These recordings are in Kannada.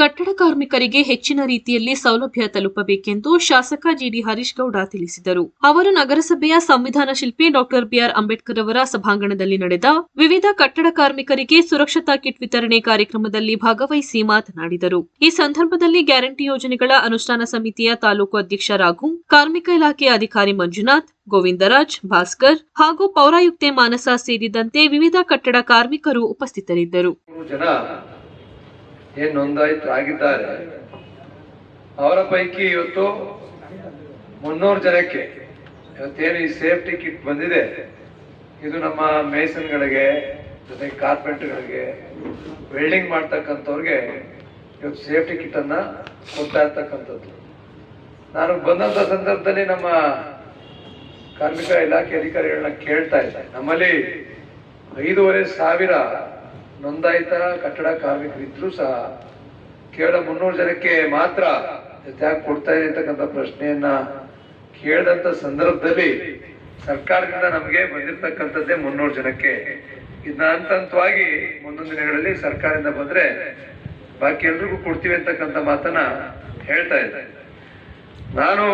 ಕಟ್ಟಡ ಕಾರ್ಮಿಕರಿಗೆ ಹೆಚ್ಚಿನ ರೀತಿಯಲ್ಲಿ ಸೌಲಭ್ಯ ತಲುಪಬೇಕೆಂದು ಶಾಸಕ ಜಿಡಿ ಹರೀಶ್ ಗೌಡ ತಿಳಿಸಿದರು. ಅವರು ನಗರಸಭೆಯ ಸಂವಿಧಾನ ಶಿಲ್ಪಿ ಡಾಕ್ಟರ್ ಬಿಆರ್ ಅಂಬೇಡ್ಕರ್ ಅವರ ಸಭಾಂಗಣದಲ್ಲಿ ನಡೆದ ವಿವಿಧ ಕಟ್ಟಡ ಕಾರ್ಮಿಕರಿಗೆ ಸುರಕ್ಷತಾ ಕಿಟ್ ವಿತರಣೆ ಕಾರ್ಯಕ್ರಮದಲ್ಲಿ ಭಾಗವಹಿಸಿ ಮಾತನಾಡಿದರು. ಈ ಸಂದರ್ಭದಲ್ಲಿ ಗ್ಯಾರಂಟಿ ಯೋಜನೆಗಳ ಅನುಷ್ಠಾನ ಸಮಿತಿಯ ತಾಲೂಕು ಅಧ್ಯಕ್ಷ ರಾಘು, ಕಾರ್ಮಿಕ ಇಲಾಖೆಯ ಅಧಿಕಾರಿ ಮಂಜುನಾಥ್, ಗೋವಿಂದರಾಜ್, ಭಾಸ್ಕರ್ ಹಾಗೂ ಪೌರಾಯುಕ್ತೆ ಮಾನಸ ಸೇರಿದಂತೆ ವಿವಿಧ ಕಟ್ಟಡ ಕಾರ್ಮಿಕರು ಉಪಸ್ಥಿತರಿದ್ದರು. ಏನ್ ನೋಂದಾಯಿತರಾಗಿದ್ದಾರೆ ಅವರ ಪೈಕಿ ಇವತ್ತು ಮುನ್ನೂರು ಜನಕ್ಕೆ ಇವತ್ತೇನು ಈ ಸೇಫ್ಟಿ ಕಿಟ್ ಬಂದಿದೆ. ಇದು ನಮ್ಮ ಮೇಸನ್ಗಳಿಗೆ ಜೊತೆಗೆ ಕಾರ್ಪೆಂಟ್ಗಳಿಗೆ, ವೆಲ್ಡಿಂಗ್ ಮಾಡ್ತಕ್ಕಂಥವ್ರಿಗೆ ಇವತ್ತು ಸೇಫ್ಟಿ ಕಿಟ್ ಅನ್ನ ಕೊಡ್ತಾ ಇರ್ತಕ್ಕಂಥದ್ದು. ನಾನು ಬಂದಂತ ಸಂದರ್ಭದಲ್ಲಿ ನಮ್ಮ ಕಾರ್ಮಿಕ ಇಲಾಖೆ ಅಧಿಕಾರಿಗಳನ್ನ ಕೇಳ್ತಾ ಇದ್ದೆ. ನಮ್ಮಲ್ಲಿ ಐದೂವರೆ ಸಾವಿರ ನೋಂದಾಯಿತ ಕಟ್ಟಡ ಕಾರ್ಮಿಕರಿದ್ರು ಸಹ ಕೇವಲ ಮುನ್ನೂರು ಜನಕ್ಕೆ ಮಾತ್ರ ಜೊತೆಯಾಗಿ ಕೊಡ್ತಾ ಇದೆ ಅಂತಕ್ಕಂಥ ಪ್ರಶ್ನೆಯನ್ನ ಕೇಳಿದಂತ ಸಂದರ್ಭದಲ್ಲಿ ಸರ್ಕಾರದಿಂದ ನಮಗೆ ಬಂದಿರತಕ್ಕಂಥದ್ದೇ ಮುನ್ನೂರು ಜನಕ್ಕೆ. ಇದನ್ನ ಹಂತ ಹಂತವಾಗಿ ಮುಂದೊಂದು ದಿನಗಳಲ್ಲಿ ಸರ್ಕಾರದಿಂದ ಬಂದ್ರೆ ಬಾಕಿ ಎಲ್ರಿಗೂ ಕೊಡ್ತೀವಿ ಅಂತಕ್ಕಂಥ ಮಾತನ್ನ ಹೇಳ್ತಾ ಇದ್ದೆ. ನಾನು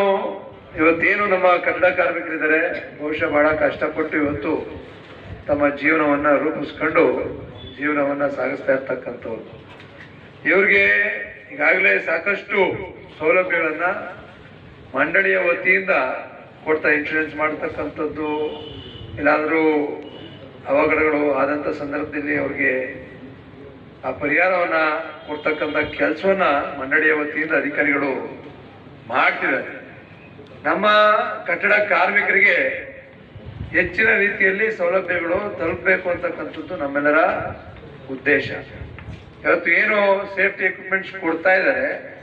ಇವತ್ತೇನು ನಮ್ಮ ಕನ್ನಡ ಕಾರ್ಮಿಕರಿದ್ದಾರೆ, ಬಹುಶಃ ಬಹಳ ಕಷ್ಟಪಟ್ಟು ಇವತ್ತು ತಮ್ಮ ಜೀವನವನ್ನ ರೂಪಿಸ್ಕೊಂಡು ಜೀವನವನ್ನ ಸಾಗಿಸ್ತಾ ಇರ್ತಕ್ಕಂಥವ್ರು. ಇವ್ರಿಗೆ ಈಗಾಗಲೇ ಸಾಕಷ್ಟು ಸೌಲಭ್ಯಗಳನ್ನ ಮಂಡಳಿಯ ವತಿಯಿಂದ ಕೊಡ್ತಾ ಇನ್ಶೂರೆನ್ಸ್ ಮಾಡ್ತಕ್ಕಂಥದ್ದು ಏನಾದರೂ ಅವಘಡಗಳು ಆದಂಥ ಸಂದರ್ಭದಲ್ಲಿ ಅವ್ರಿಗೆ ಆ ಪರಿಹಾರವನ್ನ ಕೊಡ್ತಕ್ಕಂಥ ಕೆಲಸವನ್ನ ಮಂಡಳಿಯ ವತಿಯಿಂದ ಅಧಿಕಾರಿಗಳು ಮಾಡ್ತಿದ್ದಾರೆ. ನಮ್ಮ ಕಟ್ಟಡ ಕಾರ್ಮಿಕರಿಗೆ ಹೆಚ್ಚಿನ ರೀತಿಯಲ್ಲಿ ಸೌಲಭ್ಯಗಳು ತಲುಪಬೇಕು ಅಂತಕ್ಕಂಥದ್ದು ನಮ್ಮೆಲ್ಲರ ಉದ್ದೇಶ. ಇವತ್ತು ಏನು ಸೇಫ್ಟಿ ಎಕ್ವಿಪ್ಮೆಂಟ್ಸ್ ಕೊಡ್ತಾ ಇದ್ದಾರೆ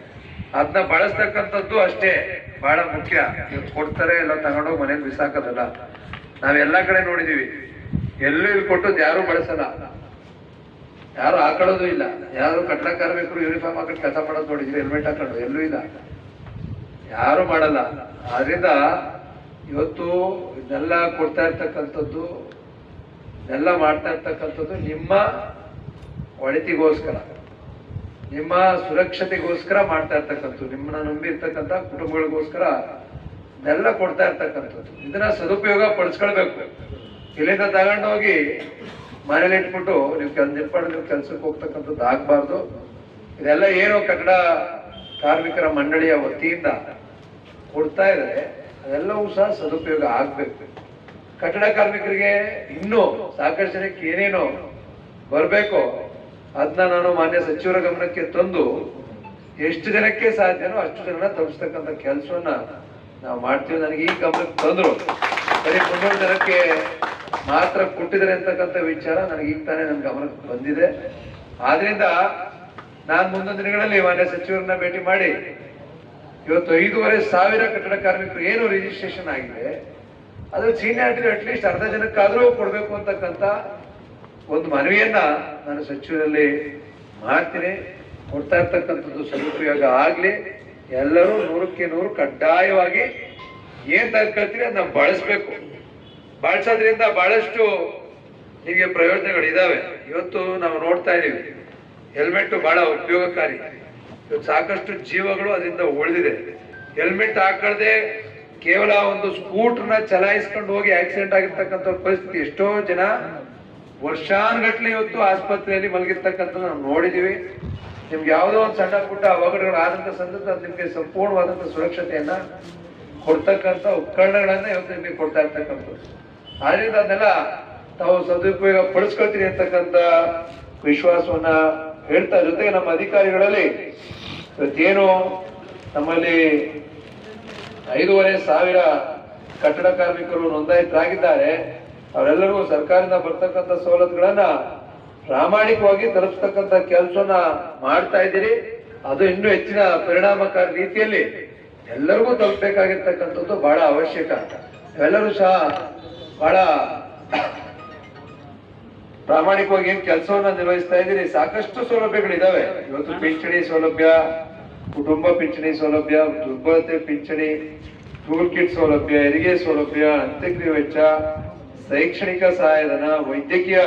ಅದನ್ನ ಬಳಸ್ತಕ್ಕಂಥದ್ದು ಅಷ್ಟೇ, ಬಹಳ ಮುಖ್ಯ. ಕೊಡ್ತಾರೆ, ಎಲ್ಲ ತಗೊಂಡೋಗಿ ಮನೇಲಿ ಬಿಸಾಕೋದಲ್ಲ. ನಾವೆಲ್ಲ ಕಡೆ ನೋಡಿದೀವಿ. ಎಲ್ಲೂ ಇಲ್ಲಿ ಕೊಟ್ಟದ್ದು ಯಾರು ಬಳಸಲ್ಲ. ಯಾರು ಹಾಕೊಳ್ಳೋದು ಇಲ್ಲ. ಯಾರು ಕಟ್ಟಡ ಕಾರ್ಮಿಕರು ಯೂನಿಫಾರ್ಮ್ ಹಾಕೊಂಡು ಕೆಲಸ ಮಾಡೋದು ನೋಡಿದ್ವಿ ಹೆಲ್ಮೆಟ್ ಹಾಕೊಂಡು ಎಲ್ಲೂ ಇಲ್ಲ. ಯಾರು ಮಾಡಲ್ಲ. ಆದ್ರಿಂದ ಇವತ್ತು ಇದೆಲ್ಲ ಕೊಡ್ತಾ ಇರ್ತಕ್ಕಂಥದ್ದು, ಇದೆಲ್ಲ ಮಾಡ್ತಾ ಇರ್ತಕ್ಕಂಥದ್ದು ನಿಮ್ಮ ಒಳಿತಿಗೋಸ್ಕರ, ನಿಮ್ಮ ಸುರಕ್ಷತೆಗೋಸ್ಕರ ಮಾಡ್ತಾ ಇರ್ತಕ್ಕಂಥದ್ದು, ನಿಮ್ಮನ್ನ ನಂಬಿರ್ತಕ್ಕಂಥ ಕುಟುಂಬಗಳಿಗೋಸ್ಕರ ಇದೆಲ್ಲ ಕೊಡ್ತಾ ಇರ್ತಕ್ಕಂಥದ್ದು. ಇದನ್ನ ಸದುಪಯೋಗ ಪಡಿಸ್ಕೊಳ್ಬೇಕು. ಇಲ್ಲಿಂದ ತಗೊಂಡೋಗಿ ಮನೇಲಿ ಇಟ್ಬಿಟ್ಟು ನೀವು ಕೆಲ ನಿರ್ಪಾಡ ನೀವು ಕೆಲ್ಸಕ್ಕೆ ಹೋಗ್ತಕ್ಕಂಥದ್ದು ಆಗ್ಬಾರ್ದು. ಇದೆಲ್ಲ ಏನು ಕಟ್ಟಡ ಕಾರ್ಮಿಕರ ಮಂಡಳಿಯ ವತಿಯಿಂದ ಕೊಡ್ತಾ ಇದ್ದಾರೆ. ಅದೆಲ್ಲವೂ ಸಹ ಸದುಪಯೋಗ ಆಗ್ಬೇಕು. ಕಟ್ಟಡ ಕಾರ್ಮಿಕರಿಗೆ ಇನ್ನೂ ಸಾಕಷ್ಟು ಜನಕ್ಕೆ ಏನೇನೋ ಬರಬೇಕು ಅದನ್ನ ನಾನು ಮಾನ್ಯ ಸಚಿವರ ಗಮನಕ್ಕೆ ತಂದು ಎಷ್ಟು ಜನಕ್ಕೆ ಸಾಧ್ಯನೋ ಅಷ್ಟು ಜನ ತಪ್ಪಿಸ್ತಕ್ಕಂಥ ಕೆಲಸವನ್ನ ನಾವು ಮಾಡ್ತೀವಿ. ನನಗೆ ಈ ಗಮನಕ್ಕೆ ತಂದ್ರು. ಬರೀ ಮುನ್ನೂರು ಜನಕ್ಕೆ ಮಾತ್ರ ಕೊಟ್ಟಿದ್ದಾರೆ ಅಂತಕ್ಕಂಥ ವಿಚಾರ ನನಗೆ ಈಗ ತಾನೇ ನನ್ನ ಗಮನಕ್ಕೆ ಬಂದಿದೆ. ಆದ್ರಿಂದ ನಾನು ಮುಂದಿನ ದಿನಗಳಲ್ಲಿ ಮಾನ್ಯ ಸಚಿವರನ್ನ ಭೇಟಿ ಮಾಡಿ ಇವತ್ತು ಐದೂವರೆ ಸಾವಿರ ಕಟ್ಟಡ ಕಾರ್ಮಿಕರು ಏನು ರಿಜಿಸ್ಟ್ರೇಷನ್ ಆಗಿದೆ, ಅದು ಸೀನಿಯಾರಿಟಿ ಅಟ್ಲೀಸ್ಟ್ ಅರ್ಧ ಜನಕ್ಕಾದರೂ ಕೊಡಬೇಕು ಅಂತಕ್ಕಂಥ ಒಂದು ಮನವಿಯನ್ನ ನಾನು ಸಚಿವರಲ್ಲಿ ಮಾಡ್ತೀನಿ. ಕೊಡ್ತಾ ಇರ್ತಕ್ಕಂಥದ್ದು ಸದುಪಯೋಗ ಆಗಲಿ. ಎಲ್ಲರೂ ನೂರಕ್ಕೆ ನೂರು ಕಡ್ಡಾಯವಾಗಿ ಏನ್ ತಗೊಳ್ತೀರಿ ಅದನ್ನ ಬಳಸ್ಬೇಕು. ಬಳಸೋದ್ರಿಂದ ಬಹಳಷ್ಟು ನಿಮಗೆ ಪ್ರಯೋಜನಗಳು ಇದಾವೆ. ಇವತ್ತು ನಾವು ನೋಡ್ತಾ ಇದೀವಿ ಹೆಲ್ಮೆಟ್ ಬಹಳ ಉಪಯೋಗಕಾರಿ. ಇವತ್ತು ಸಾಕಷ್ಟು ಜೀವಗಳು ಅದರಿಂದ ಉಳಿದಿದೆ. ಹೆಲ್ಮೆಟ್ ಹಾಕೊಳ್ಳದೆ ಕೇವಲ ಒಂದು ಸ್ಕೂಟರ್ನ ಚಲಾಯಿಸ್ಕೊಂಡು ಹೋಗಿ ಆಕ್ಸಿಡೆಂಟ್ ಆಗಿರ್ತಕ್ಕಂಥ ಪರಿಸ್ಥಿತಿ ಎಷ್ಟೋ ಜನ ವರ್ಷಾನ್ಗಟ್ಲೆ ಇವತ್ತು ಆಸ್ಪತ್ರೆಯಲ್ಲಿ ಮಲಗಿರ್ತಕ್ಕಂಥ ನಾವು ನೋಡಿದೀವಿ. ನಿಮ್ಗೆ ಯಾವುದೋ ಒಂದು ಸಣ್ಣ ಪುಟ್ಟ ಅವಘಡಗಳು ಆದಂತ ಸಂದರ್ಭ ನಿಮಗೆ ಸಂಪೂರ್ಣವಾದಂಥ ಸುರಕ್ಷತೆಯನ್ನ ಕೊಡ್ತಕ್ಕಂಥ ಉಪಕರಣಗಳನ್ನ ಇವತ್ತು ನಿಮಗೆ ಕೊಡ್ತಾ ಇರ್ತಕ್ಕಂಥದ್ದು. ಆದ್ರಿಂದ ಅದನ್ನೆಲ್ಲ ತಾವು ಸದುಪಯೋಗ ಪಡಿಸ್ಕೊಳ್ತೀರಿ ಅಂತಕ್ಕಂಥ ವಿಶ್ವಾಸವನ್ನ ಹೇಳ್ತಾ ಜೊತೆಗೆ ನಮ್ಮ ಅಧಿಕಾರಿಗಳಲ್ಲಿ ಇವತ್ತೇನು ನಮ್ಮಲ್ಲಿ ಐದೂವರೆ ಸಾವಿರ ಕಟ್ಟಡ ಕಾರ್ಮಿಕರು ನೋಂದಾಯಿತರಾಗಿದ್ದಾರೆ. ಅವರೆಲ್ಲರಿಗೂ ಸರ್ಕಾರದಿಂದ ಬರ್ತಕ್ಕಂಥ ಸವಲತ್ತುಗಳನ್ನ ಪ್ರಾಮಾಣಿಕವಾಗಿ ತಲುಪಿಸ್ತಕ್ಕಂಥ ಕೆಲಸನ ಮಾಡ್ತಾ ಇದ್ದೀರಿ. ಅದು ಇನ್ನೂ ಹೆಚ್ಚಿನ ಪರಿಣಾಮಕಾರಿ ರೀತಿಯಲ್ಲಿ ಎಲ್ಲರಿಗೂ ತಲುಪಬೇಕಾಗಿರ್ತಕ್ಕಂಥದ್ದು ಬಹಳ ಅವಶ್ಯಕ ಎಲ್ಲರೂ ಸಹ ಬಹಳ ಪ್ರಾಮಾಣಿಕವಾಗಿ ಏನ್ ಕೆಲಸವನ್ನ ನಿರ್ವಹಿಸ್ತಾ ಇದ್ದೀರಿ? ಸಾಕಷ್ಟು ಸೌಲಭ್ಯಗಳಿದಾವೆ. ಇವತ್ತು ಪಿಂಚಣಿ ಸೌಲಭ್ಯ ಕುಟುಂಬ ಪಿಂಚಣಿ ಸೌಲಭ್ಯ ದುರ್ಬಲತೆ ಪಿಂಚಣಿ ಟೂಲ್ ಕಿಟ್ ಸೌಲಭ್ಯ ಹೆರಿಗೆ ಸೌಲಭ್ಯ ಅಂತ್ಯಕ್ರಿಯೆ ವೆಚ್ಚ ಶೈಕ್ಷಣಿಕ ಸಹಾಯಧನ ವೈದ್ಯಕೀಯ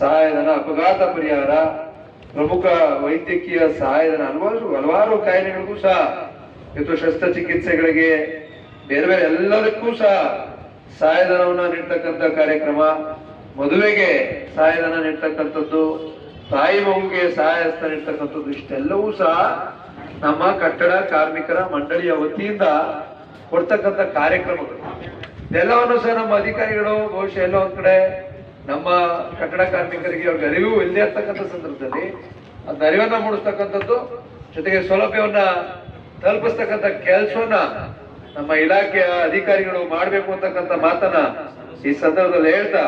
ಸಹಾಯಧನ ಅಪಘಾತ ಪರಿಹಾರ ಪ್ರಮುಖ ವೈದ್ಯಕೀಯ ಸಹಾಯಧನ ಹಲವಾರು ಹಲವಾರು ಕಾಯಿಲೆಗಳಿಗೂ ಸಹ ಇವತ್ತು ಶಸ್ತ್ರಚಿಕಿತ್ಸೆಗಳಿಗೆ ಬೇರೆ ಬೇರೆ ಎಲ್ಲದಕ್ಕೂ ಸಹ ಸಹಾಯಧನವನ್ನ ನೀಡ್ತಕ್ಕಂಥ ಕಾರ್ಯಕ್ರಮ. ಮದುವೆಗೆ ಸಹಾಯಧನ ನೀಡ್ತಕ್ಕಂಥದ್ದು, ತಾಯಿ ಮಗುಗೆ ಸಹಾಯ ಹಸ್ತ ನೀಡ್ತಕ್ಕಂಥದ್ದು, ಇಷ್ಟೆಲ್ಲವೂ ಸಹ ನಮ್ಮ ಕಟ್ಟಡ ಕಾರ್ಮಿಕರ ಮಂಡಳಿಯ ವತಿಯಿಂದ ಕೊಡ್ತಕ್ಕಂಥ ಕಾರ್ಯಕ್ರಮಗಳು. ಇದೆಲ್ಲವನ್ನು ಸಹ ನಮ್ಮ ಅಧಿಕಾರಿಗಳು, ಬಹುಶಃ ಎಲ್ಲೋ ಒಂದ್ ಕಡೆ ನಮ್ಮ ಕಟ್ಟಡ ಕಾರ್ಮಿಕರಿಗೆ ಅವ್ರಿಗೆ ಅರಿವು ಇಲ್ಲದೆ ಇರ್ತಕ್ಕಂಥ ಸಂದರ್ಭದಲ್ಲಿ ಅದನ್ನ ಅರಿವನ್ನ ಮೂಡಿಸ್ತಕ್ಕಂಥದ್ದು, ಜೊತೆಗೆ ಸೌಲಭ್ಯವನ್ನ ತಲುಪಿಸ್ತಕ್ಕಂಥ ಕೆಲಸವನ್ನ ನಮ್ಮ ಇಲಾಖೆಯ ಅಧಿಕಾರಿಗಳು ಮಾಡಬೇಕು ಅಂತಕ್ಕಂಥ ಮಾತನ್ನ ಈ ಸಂದರ್ಭದಲ್ಲಿ ಹೇಳ್ತಾ